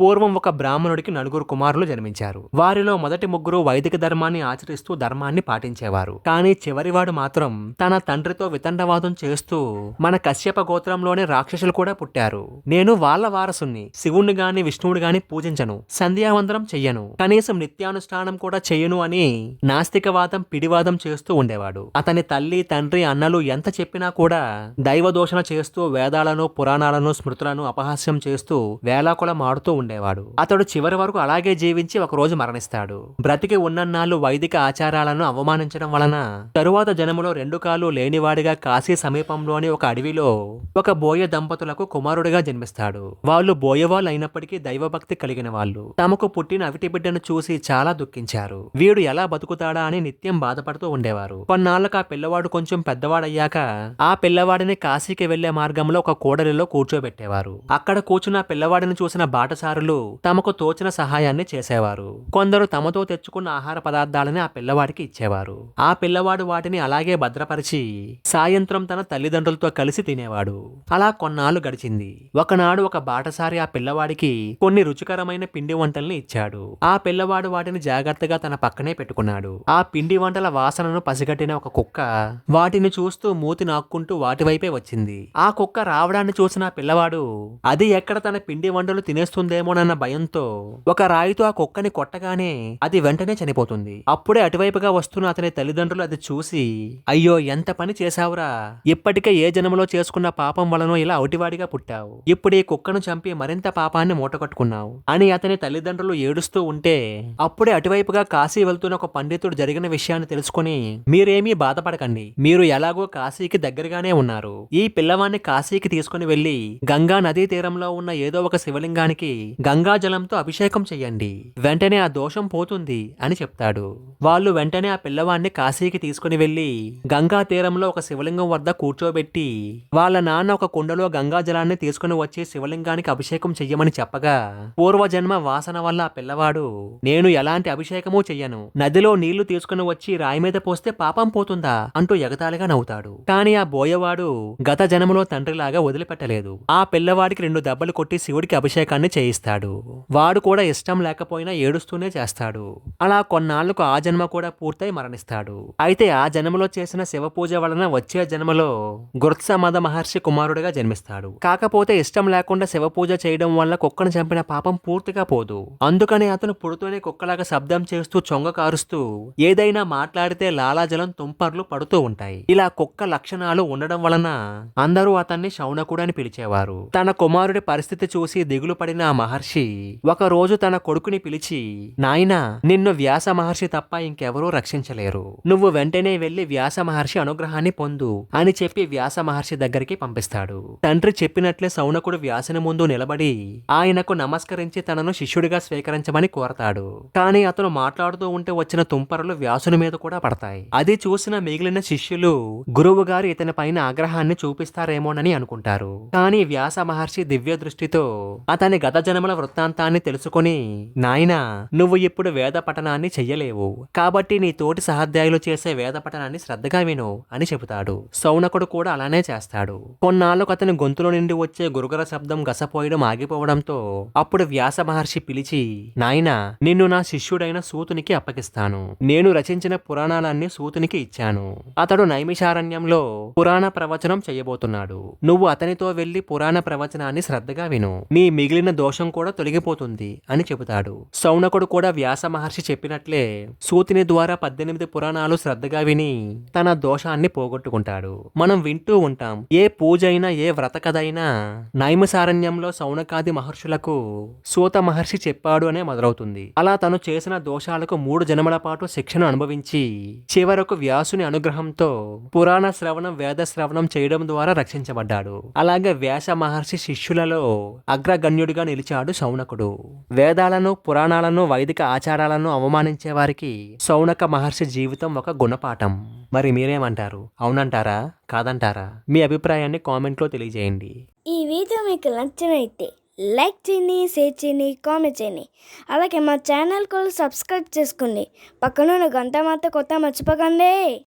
పూర్వం ఒక బ్రాహ్మణుడికి నలుగురు కుమారులు జన్మించారు. వారిలో మొదటి ముగ్గురు వైదిక ధర్మాన్ని ఆచరిస్తూ ధర్మాన్ని పాటించేవారు. కానీ చివరివాడు మాత్రం తన తండ్రితో వితండవాదం చేస్తూ మన కశ్యప గోత్రంలోనే రాక్షసులు కూడా పుట్టారు. నేను వాళ్ళ వారసుని శివుణ్ణి గాని విష్ణువుని గాని పూజించను సంధ్యావందనం చెయ్యను కనీసం నిత్యానుష్ఠానం కూడా చెయ్యను అని నాస్తికవాదం పిడివాదం చేస్తూ ఉండేవాడు. అతని తల్లి తండ్రి అన్నలు ఎంత చెప్పినా కూడా దైవదోషణ చేస్తూ వేదాలను పురాణాలను స్మృతులను అపహాస్యం చేస్తూ వేలాకులం ఆడుతూ ఉండేవాడు అతడు చివరి వరకు అలాగే జీవించి ఒక రోజు మరణిస్తాడు. బ్రతికి ఉన్నన్నాళ్ళు వైదిక ఆచారాలను అవమానించడం వలన తరువాత జనములో రెండు కాళ్ళు లేనివాడిగా కాశీ సమీపంలోని ఒక అడవిలో ఒక బోయ దంపతులకు కుమారుడిగా జన్మిస్తాడు. వాళ్ళు బోయవాళ్ళు అయినప్పటికీ దైవభక్తి కలిగిన వాళ్ళు. తమకు పుట్టిన అవిటి బిడ్డను చూసి చాలా దుఃఖించారు. వీడు ఎలా బతుకుతాడా అని నిత్యం బాధపడుతూ ఉండేవారు. కొన్నాళ్ళకు ఆ పిల్లవాడు కొంచెం పెద్దవాడయ్యాక ఆ పిల్లవాడిని కాశీకి వెళ్ళే మార్గంలో ఒక కోడలిలో కూర్చోబెట్టేవారు. అక్కడ కూర్చున్న పిల్లవాడిని చూసిన బాటసారులు తమకు తోచిన సహాయాన్ని చేసేవారు. కొందరు తమతో తెచ్చుకున్న ఆహార పదార్థాలని ఆ పిల్లవాడికి ఇచ్చేవారు. ఆ పిల్లవాడు వాటిని అలాగే భద్రపరిచి సాయంత్రం తన తల్లిదండ్రులతో కలిసి తినేవాడు. అలా కొన్నాళ్ళు గడిచింది. ఒకనాడు ఒక బాటసారి ఆ పిల్లవాడికి కొన్ని రుచికరమైన పిండి వంటల్ని ఇచ్చాడు. ఆ పిల్లవాడు వాటిని జాగ్రత్తగా తన పక్కనే పెట్టుకున్నాడు. ఆ పిండి వంటల వాసనను పసిగట్టిన ఒక కుక్క వాటిని చూస్తూ మూతి నాక్కుంటూ వాటి వైపే వచ్చింది. ఆ కుక్క రావడాన్ని చూసిన పిల్లవాడు అది ఎక్కడ తన పిండి వంటలు తినేస్తుందేమో తినేస్తుందేమోనన్న భయంతో ఒక రాయితో ఆ కుక్కని కొట్టగానే అది వెంటనే చనిపోతుంది. అప్పుడే అటువైపుగా వస్తున్న అతని తల్లిదండ్రులు అది చూసి అయ్యో ఎంత పని చేశావురా. ఇప్పటికే ఏ జన్మలో చేసుకున్న పాపం వలనో ఇలా అవుటివాడిగా పుట్టావు. ఇప్పుడు ఈ కుక్కను చంపి మరింత పాపాన్ని మూటకట్టుకున్నావు అని అతని తల్లిదండ్రులు ఏడుస్తూ ఉంటే అప్పుడే అటువైపుగా కాశీ వెళ్తున్న ఒక పండితుడు జరిగిన విషయాన్ని తెలుసుకుని మీరేమీ బాధపడకండి. మీరు ఎలాగో కాశీకి దగ్గరగానే ఉన్నారు. ఈ పిల్లవాన్ని కాశీకి తీసుకుని వెళ్ళి గంగా నదీ తీరంలో ఉన్న ఏదో ఒక శివలింగానికి గంగా జలంతో అభిషేకం చెయ్యండి. వెంటనే ఆ దోషం పోతుంది అని చెప్తాడు. వాళ్ళు వెంటనే ఆ పిల్లవాడిని కాశీకి తీసుకుని వెళ్ళి గంగా తీరంలో ఒక శివలింగం వద్ద కూర్చోబెట్టి వాళ్ళ నాన్న ఒక కుండలో గంగా జలాన్ని తీసుకుని వచ్చి శివలింగానికి అభిషేకం చెయ్యమని చెప్పగా పూర్వజన్మ వాసన వల్ల ఆ పిల్లవాడు నేను ఎలాంటి అభిషేకమూ చెయ్యను. నదిలో నీళ్ళు తీసుకుని వచ్చి రాయి మీద పోస్తే పాపం పోతుందా? అంటూ ఎగతాళిగా నవ్వుతాడు. కానీ ఆ బోయవాడు గత జన్మలో తండ్రిలాగా వదిలిపెట్టలేదు. ఆ పిల్లవాడికి రెండు దెబ్బలు కొట్టి శివుడికి అభిషేకాన్ని చేయిస్తాడు. వాడు కూడా ఇష్టం లేకపోయినా ఏడుస్తూనే చేస్తాడు. అలా కొన్నాళ్ళకు ఆ జన్మ కూడా పూర్తయి మరణిస్తాడు. అయితే ఆ జన్మలో చేసిన శివ పూజ వలన వచ్చే జన్మలో గుర్త్సమద మహర్షి కుమారుడిగా జన్మిస్తాడు. కాకపోతే ఇష్టం లేకుండా శివ పూజ చేయడం వల్ల కుక్కను చంపిన పాపం పూర్తిగా పోదు. అందుకని అతను పుడుతూనే కుక్కలాగా శబ్దం చేస్తూ చొంగ కారుస్తూ ఏదైనా మాట్లాడితే లాలాజలం తుంపర్లు పడుతూ ఉంటాయి. ఇలా కుక్క లక్షణాలు ఉండడం వలన అందరూ అతన్ని శౌనకుడు అని పిలిచేవారు. తన కుమారుడి పరిస్థితి చూసి దిగులు పడిన ఆ మహర్షి ఒక రోజు తన కొడుకుని పిలిచి నాయనా నిన్ను వ్యాస మహర్షి తప్ప ఇంకెవరూ రక్షించలేరు. నువ్వు వెంటనే వెళ్ళి వ్యాస మహర్షి అనుగ్రహాన్ని పొందు అని చెప్పి వ్యాస మహర్షి దగ్గరికి పంపిస్తాడు. తండ్రి చెప్పినట్లే సౌనకుడు వ్యాసుని ముందు నిలబడి ఆయనకు నమస్కరించి తనను శిష్యుడిగా స్వీకరించమని కోరతాడు. కానీ అతను మాట్లాడుతూ ఉంటే వచ్చిన తుంపరలు వ్యాసుని మీద కూడా పడతాయి. అది చూసిన మిగిలిన శిష్యులు గురువు గారు ఇతని పైన ఆగ్రహాన్ని చూపిస్తారేమోనని అనుకుంటారు. కానీ వ్యాస మహర్షి దివ్య దృష్టితో అతని గత జన్మల వృత్తాంతాన్ని తెలుసుకొని నాయనా నువ్వు ఇప్పుడు వేద పఠనాన్ని చెయ్యలేవు. కాబట్టి నీ తోటి సహాధ్యాయులు చేసే వేద పఠనాన్ని శ్రద్ధగా విను అని చెబుతాడు. సౌనకుడు కూడా అలానే చేస్తాడు. కొన్నాళ్ళకు అతని గొంతులో నుండి వచ్చే గురుగర శబ్దం గసపోయడం ఆగిపోవడంతో అప్పుడు వ్యాస మహర్షి పిలిచి నాయనా నిన్ను నా శిష్యుడైన సూతునికి అప్పగిస్తాను. నేను రచించిన పురాణాలన్నీ సూతునికి ఇచ్చాను. అతడు నైమిషారణ్యంలో పురాణ ప్రవచనం చేయబోతున్నాడు నువ్వు అతనితో వెళ్ళి పురాణ ప్రవచనాన్ని శ్రద్ధగా విను. నీ మిగిలిన దోషం కూడా తొలగిపోతుంది అని చెబుతాడు. సౌనకుడు కూడా వ్యాస మహర్షి చెప్పినట్లే సూతిని ద్వారా పద్దెనిమిది పురాణాలు శ్రద్ధగా విని తన దోషాన్ని పోగొట్టుకుంటాడు. మనం వింటూ ఉంటాం ఏ పూజ అయినా ఏ వ్రత కథ అయినా నైమసారణ్యంలో సౌనకాది మహర్షులకు సూత మహర్షి చెప్పాడు అనే మొదలవుతుంది. అలా తను చేసిన దోషాలకు మూడు జన్మల పాటు శిక్షను అనుభవించి చివరకు వ్యాసుని అనుగ్రహంతో పురాణ శ్రవణం వేద శ్రవణం చేయడం ద్వారా రక్షించబడ్డాడు. అలాగే వ్యాస మహర్షి శిష్యులలో అగ్రగణ్యుడిగా నిలిచాడు. సౌనకుడు వేదాలను పురాణాలను వైదిక ఆచారాలను అవమానించే వారికి శౌనక మహర్షి జీవితం ఒక గుణపాఠం. మరి మీరేమంటారు? అవునంటారా? కాదంటారా? మీ అభిప్రాయాన్ని కామెంట్లో తెలియజేయండి. ఈ వీడియో మీకు నచ్చినైతే లైక్ చేయండి షేర్ చేయండి కామెంట్ చేయండి. అలాగే మా ఛానల్ కూడా సబ్స్క్రైబ్ చేసుకోండి. పక్కన గంట మాత్రం కొత్త మర్చిపోకండి.